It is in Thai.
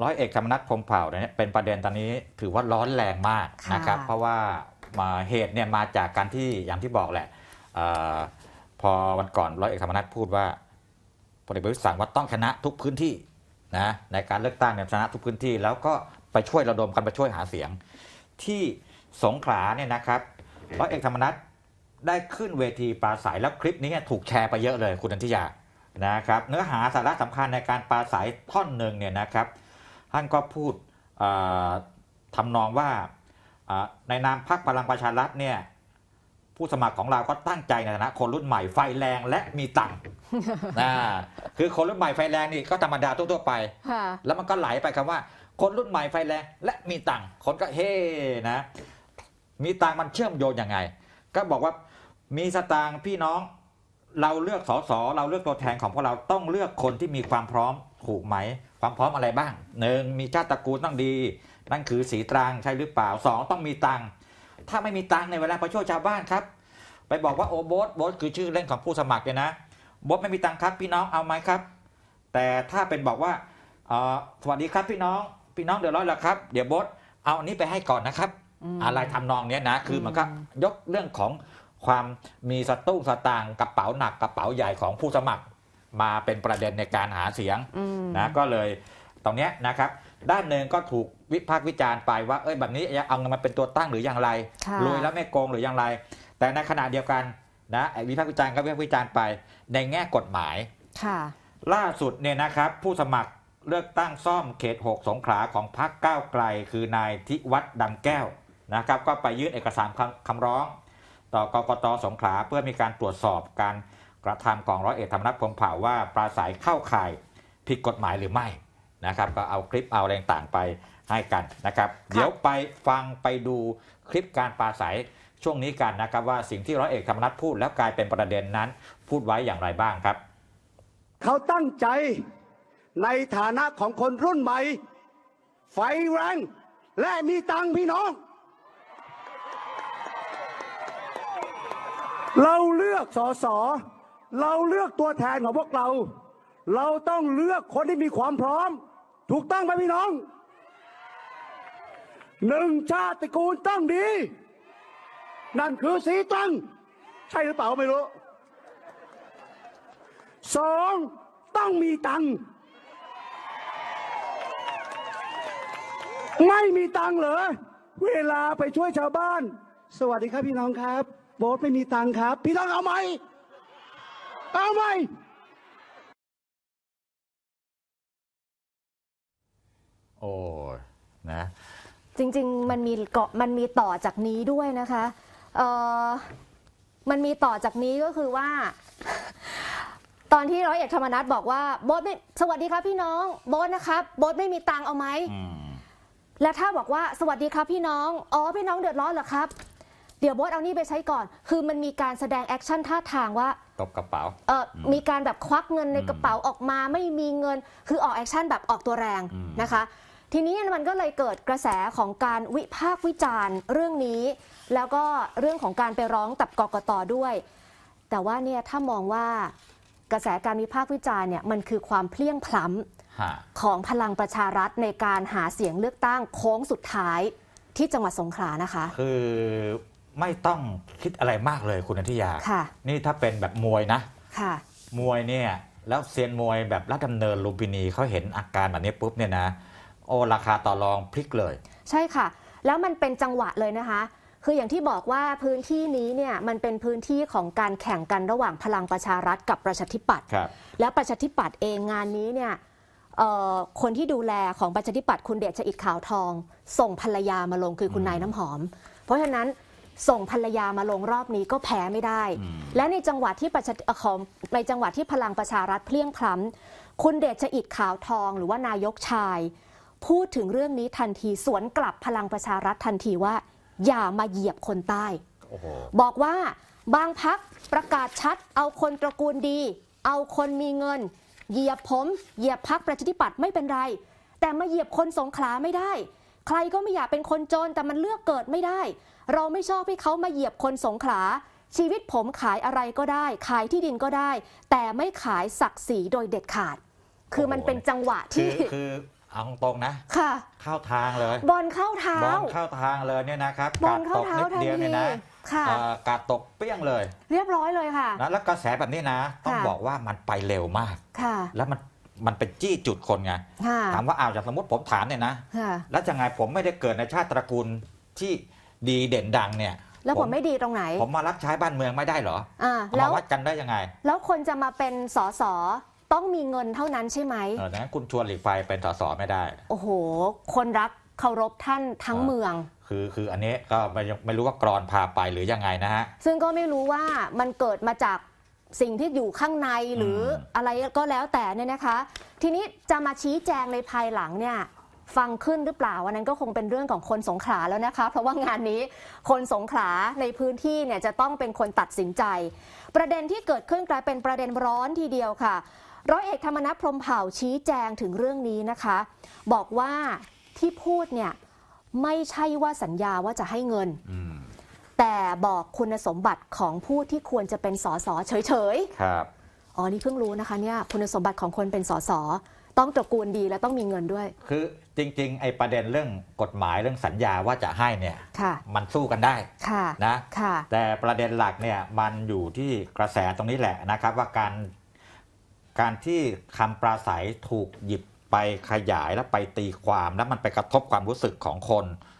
ร้อยเอกธรรมนัฐพรหมเผ่าเนี่ยเป็นประเด็นตอนนี้ถือว่าร้อนแรงมากค่ะนะครับ เพราะว่ามาเหตุเนี่ยมาจากการที่อย่างที่บอกแหละเออพอวันก่อนร้อยเอกธรรมนัฐพูดว่าพลเอกประยุทธ์สั่งว่าต้องชนะทุกพื้นที่นะในการเลือกตั้งเนี่ยชนะทุกพื้นที่ แล้วก็ไปช่วยระดมกันไปช่วยหาเสียง ที่สงขลาเนี่ยนะครับร้อยเอกธรรมนัฐได้ขึ้นเวทีปราศัยแล้วคลิปนี้เนี่ยถูกแชร์ไปเยอะเลยคุณนันทิยานะครับ เนื้อหาสาระสำคัญในการปราศัยท่อนหนึ่งเนี่ยนะครับ ท่านก็พูดเอ่อทำนองว่าเอ่อในนามพรรคพลังประชารัฐเนี่ยผู้สมัครของเราก็ตั้งใจในฐานะคนรุ่นใหม่ไฟแรงและมีตังค์นะคือคนรุ่นใหม่ไฟแรงนี่ก็ธรรมดาทั่วๆไปค่ะแล้วมันก็ไหลไปคำว่า คนรุ่นใหม่ไฟแรงและมีตังค์คนก็เฮ้นะ มีตังค์มันเชื่อมโยงยังไง ก็บอกว่ามีสตางค์พี่น้อง เราเลือกสสเราเลือกตัวแทนของพวกเราต้องเลือกคนที่มีความพร้อมถูกไหม ความพร้อมอะไรบ้างหนึ่งมีชาติตระกูลต้องดี นั่นคือสีตรางใช่หรือเปล่าสองต้องมีตังถ้าไม่มีตังในเวลาไปช่วยชาวบ้านครับ ไปบอกว่าโอโบสโบสคือชื่อเล่นของผู้สมัครเนี่ยนะโบสไม่มีตังครับพี่น้องเอาไหมครับ แต่ถ้าเป็นบอกว่าสวัสดีครับพี่น้องพี่น้องเดือดร้อนแล้วครับ เดี๋ยวโบสเอาอันนี้ไปให้ก่อนนะครับ อะไรทำนองเนี้ยนะคือมันก็ยกเรื่องของ ความมีสตุ้งสตางค์กระเป๋าหนักกระเป๋าใหญ่ของผู้สมัคร มาเป็นประเด็นในการหาเสียงอืมนะก็เลยตรงเนี้ยนะครับ ด้านหนึ่งก็ถูกวิพากษ์วิจารณ์ไปว่าเอ้ยแบบนี้เอาเงินมาเป็นตัวตั้งหรืออย่างไรค่ะรวยแล้วไม่โกงหรืออย่างไร แต่ในขณะเดียวกันนะไอ้วิพากษ์วิจารณ์ก็วิพากษ์วิจารณ์ไปในแง่กฎหมายค่ะล่าสุดเนี่ยนะครับ ผู้สมัครเลือกตั้งซ่อมเขต 6 สงขลาของพรรคก้าวไกล คือนายทิวัฒน์ดำแก้วนะครับ ก็ไปยื่นเอกสารคำคำร้อง ต่อกกตสงขลาเพื่อมีการตรวจสอบการกระทำของร้อยเอกธรรมนัฐพรหมเผ่าว่าปราศัยเข้าข่ายผิดกฎหมายหรือไม่นะครับ ก็เอาคลิปเอาอะไรต่างๆไปให้กันนะครับ เดี๋ยวไปฟังไปดูคลิปการปราศัยช่วงนี้กันนะครับว่าสิ่งที่ร้อยเอกธรรมนัฐพูดแล้วกลายเป็นประเด็นนั้น พูดไว้อย่างไรบ้างครับ เขาตั้งใจในฐานะของคนรุ่นใหม่ ไฟแรงและมีตังค์พี่น้อง เราเลือกสอสอเราเลือกตัวแทนของพวกเรา เราต้องเลือกคนที่มีความพร้อม ถูกต้องไหมพี่น้องหนึ่งชาติกูลต้องดี นั่นคือสีตรังใช่หรือเปล่าไม่รู้สองต้องมีตังไม่มีตังเหรอ เวลาไปช่วยชาวบ้าน สวัสดีครับพี่น้องครับ บ๊ทไม่มีตังค์ครับ พี่น้องเอาไหม เอาไหม โอ้ยนะ จริง ๆ มันมีเกาะมันมีต่อจากนี้ด้วยนะคะเอ่อมันมีต่อจากนี้ก็คือว่า ตอนที่ร้อยเอกธรรมนัฐบอกว่าโบ๊ทไม่สวัสดีครับพี่น้องโบ๊ทนะครับโบ๊ทไม่มีตังค์เอาไหม อืม และถ้าบอกว่าสวัสดีครับพี่น้อง อ๋อ พี่น้องเดือดร้อนเหรอครับ เดี๋ยวโบ๊ทเอานี่ไปใช้ก่อน คือมันมีการแสดงแอคชั่นท่าทางว่า ตบกระเป๋าเออมีการแบบควักเงินในกระเป๋าออกมาไม่มีเงิน คือออกแอคชั่นแบบออกตัวแรงอืม นะคะ ทีนี้มันก็เลยเกิดกระแสของการวิพากษ์วิจารณ์เรื่องนี้ แล้วก็เรื่องของการไปร้องตับกกตด้วย แต่ว่าเนี่ยถ้ามองว่ากระแสการวิพากษ์วิจารณ์เนี่ยมันคือความเพลี่ยงพล้ำ ฮะของพลังประชารัฐในการหาเสียงเลือกตั้งโค้งสุดท้ายที่จังหวัดสงขลานะคะ คือ ไม่ต้องคิดอะไรมากเลยคุณนันทิยา ค่ะ นี่ถ้าเป็นแบบมวยนะ ค่ะ มวยเนี่ย แล้วเซียนมวยแบบรัฐดำเนินลุมพินีเขาเห็นอาการแบบนี้ปุ๊บเนี่ยนะ โอ้ราคาต่อรองพลิกเลย ใช่ค่ะ แล้วมันเป็นจังหวะเลยนะคะ คืออย่างที่บอกว่าพื้นที่นี้เนี่ยมันเป็นพื้นที่ของการแข่งกันระหว่างพลังประชารัฐกับประชาธิปัตย์ ครับ และประชาธิปัตย์เองงานนี้เนี่ยเอ่อคนที่ดูแลของประชาธิปัตย์คุณเดชอิดขาวทอง ส่งภรรยามาลงคือคุณอืมนายน้ำหอม เพราะฉะนั้น ส่งภรรยามาลงรอบนี้ก็แพ้ไม่ได้อืมและในจังหวัดที่ประชาเอ่อของในจังหวัดที่พลังประชารัฐเพลี่ยงพล้ำคุณเดชอิดขาวทองหรือว่านายกชาย พูดถึงเรื่องนี้ทันทีสวนกลับพลังประชารัฐทันทีว่า อย่ามาเหยียบคนใต้โอ้โหบอกว่าบางพักประกาศชัด เอาคนตระกูลดี เอาคนมีเงิน เหยียบผมเหยียบพักประชาธิปัตย์ไม่เป็นไร แต่มาเหยียบคนสงขลาไม่ได้ ใครก็ไม่อยากเป็นคนจนแต่มันเลือกเกิดไม่ได้ เราไม่ชอบให้เขามาเหยียบคนสงขลา ชีวิตผมขายอะไรก็ได้ ขายที่ดินก็ได้ แต่ไม่ขายศักดิ์ศรีโดยเด็ดขาด คือมันเป็นจังหวะคือที่คือเอาตรงๆนะค่ะ เข้าทางเลยบอลเข้าเท้าบอลเข้าทางเลยเนี่ยนะครับบอลกเข้าตกเท้านิดทันเดียวทีเนี่ยนะค่ะเอ่อกาดตกเปี้ยงเลย เรียบร้อยเลยค่ะนะแล้วกระแสแบบนี้นะ ต้องค่ะบอกว่ามันไปเร็วมากค่ะ แล้วมันมันเป็นจี้จุดคนไงค่ะถามว่าอ้าวอย่างสมมติผมถามเนี่ยนะค่ะแล้วจะไงผมไม่ได้เกิดในชาติตระกูลที่ ดีเด่นดังเนี่ย แล้วผมไม่ดีตรงไหน ผมมารับใช้บ้านเมืองไม่ได้เหรออ่าเอาแล้มาววัดกันได้ยังไง แล้วคนจะมาเป็นสสต้องมีเงินเท่านั้นใช่ไหมเออดังนั้นคุณชวนหลีกไฟเป็นสสไม่ได้ โอ้โห คนรักเคารพท่านทั้งอ่าเมือง คือคืออันนี้ก็ไม่ไม่รู้ว่ากรอนพาไปหรือยังไงนะฮะ ซึ่งก็ไม่รู้ว่ามันเกิดมาจากสิ่งที่อยู่ข้างในหรืออมอะไรก็แล้วแต่เนี่ยนะคะ ทีนี้จะมาชี้แจงในภายหลังเนี่ย ฟังขึ้นหรือเปล่าอันนั้นก็คงเป็นเรื่องของคนสงขลาแล้วนะคะ เพราะว่างานนี้คนสงขลาในพื้นที่เนี่ยจะต้องเป็นคนตัดสินใจ ประเด็นที่เกิดขึ้นกลายเป็นประเด็นร้อนทีเดียวค่ะ ร้อยเอกธรรมนัฐพรหมเผ่าชี้แจงถึงเรื่องนี้นะคะ บอกว่าที่พูดเนี่ยไม่ใช่ว่าสัญญาว่าจะให้เงินอืมแต่บอกคุณสมบัติของผู้ที่ควรจะเป็นสสเฉยครับๆอ๋อ นี่เพิ่งรู้นะคะเนี่ยคุณสมบัติของคนเป็นสส ต้องตระกูลดีและต้องมีเงินด้วย คือจริง ๆ ไอ้ประเด็นเรื่องกฎหมายเรื่องสัญญาว่าจะให้เนี่ยค่ะมันสู้กันได้ค่ะนะค่ะแต่ประเด็นหลักเนี่ยมันอยู่ที่กระแสตรงนี้แหละนะครับ ว่าการการที่คำปราศัยถูกหยิบไปขยายแล้วไปตีความ แล้วมันไปกระทบความรู้สึกของคน